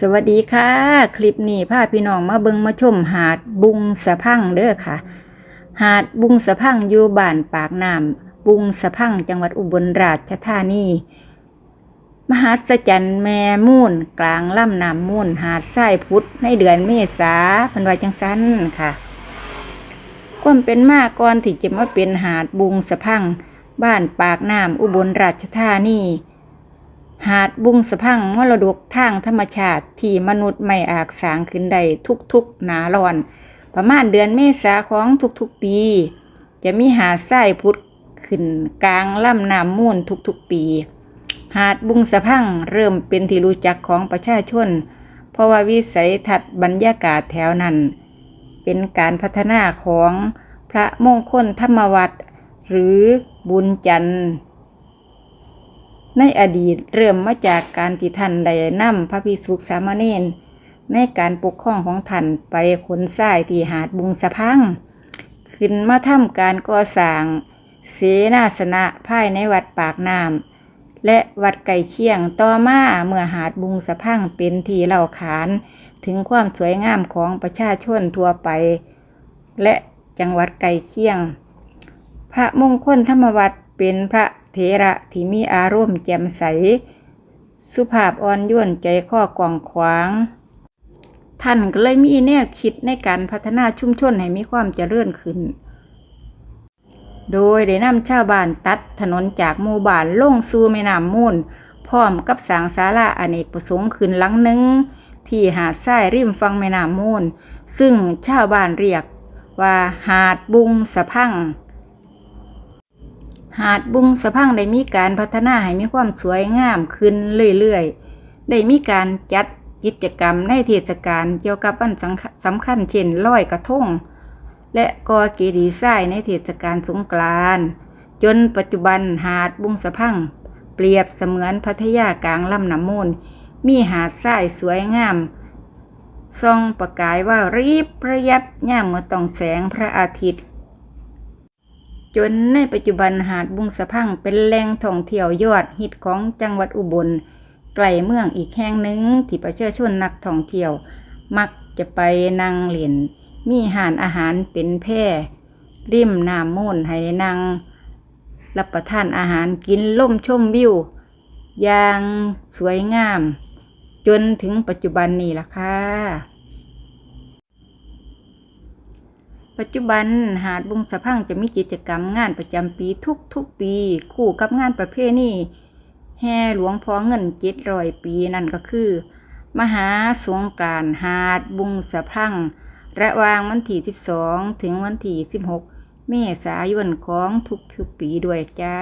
สวัสดีค่ะ คลิปนี้พาพี่น้องมาเบิงมาชมหาดบุงสะพังเด้อค่ะ หาดบุงสะพังอยู่บ้านปากน้ำบุงสะพังจังหวัดอุบลราชธานีมหัศจรรย์แม่มูนกลางลำน้ำมูนหาดทรายพุทธในเดือนเมษาพันวาจังสันค่ะความเป็นมาก่อนที่จะมาเป็นหาดบุงสะพัง บ้านปากน้ำอุบลราชธานี หาดบุงสะพังมรดกทางธรรมชาติที่มนุษย์ไม่อาจสางขึ้นได้ทุกๆหนาร้อน ประมาณเดือนเมษาของทุกๆปี จะมีหาดทรายพุดขึ้นกลางลำน้ำมูลทุกๆปี หาดบุงสะพังเริ่มเป็นที่รู้จักของประชาชน เพราะว่าวิสัยทัศน์บรรยากาศแถวนั้น เป็นการพัฒนาของพระมงคลธรรมวัตรหรือบุญจันทร์ ในอดีตเริ่มมาจากการที่ท่านได้นำพระภิกษุสามเณรในการปกครองของท่านไปขนทรายที่หาดบุงสะพัง ขึ้นมาทำการก่อสร้างเสนาสนะภายในวัดปากน้ำและวัดไก่เคียงต่อมาเมื่อหาดบุงสะพังเป็นที่เล่าขานถึงความสวยงามของประชาชนทั่วไป และจังหวัดไก่เคียง พระมงคลธรรมวัตรเป็นพระ เถระที่มีอารมณ์แจ่มใส สุภาพอ่อนโยนใจข้อกว้างขวาง ท่านก็เลยมีแนวคิดในการพัฒนาชุมชนให้มีความเจริญขึ้น โดยได้นำชาวบ้านตัดถนนจากหมู่บ้านลงสู่แม่น้ำมูลพร้อมกับสร้างศาลาอเนกประสงค์ขึ้นหลังหนึ่งที่หาดทรายริมฝั่งแม่น้ำมูล ซึ่งชาวบ้านเรียกว่าหาดบุงสะพัง หาดบุงสะพังได้มีการพัฒนาให้มีความสวยงามขึ้นเรื่อยๆ ได้มีการจัดกิจกรรมในเทศกาลเกี่ยวกับวันสำคัญเช่นลอยกระทง และกอเกดีย์ทรายในเทศกาลสงกรานต์จนปัจจุบันหาดบุงสะพัง เปรียบเสมือนพัทยากลางลำน้ำมูล มีหาดทรายสวยงามส่องประกายว่ารีบระยับย่ามเมื่อต้องแสงพระอาทิตย์ จนในปัจจุบันหาดบุงสะพังเป็นแหล่งท่องเที่ยวยอดฮิตของจังหวัดอุบลไกลเมืองอีกแห่งหนึ่งที่ประชาชนนักท่องเที่ยว มักจะไปนั่งเล่นมีหานอาหารเป็นแพร่ริมน้ำมูลให้นั่งรับประทานอาหารกินล่มชมวิวอย่างสวยงาม จนถึงปัจจุบันนี้ล่ะค่ะ ปัจจุบันหาดบุงสะพังจะมีกิจกรรมงานประจำปีทุกๆปี คู่กับงานประเพณีแห่หลวงพ่อเงินเจ็ดรอยปีนั่นก็คือ มหาสงกรานหาดบุงสะพังระหว่างวันที่ 12 ถึงวันที่ 16 เมษายนของทุกๆปีด้วยจ้า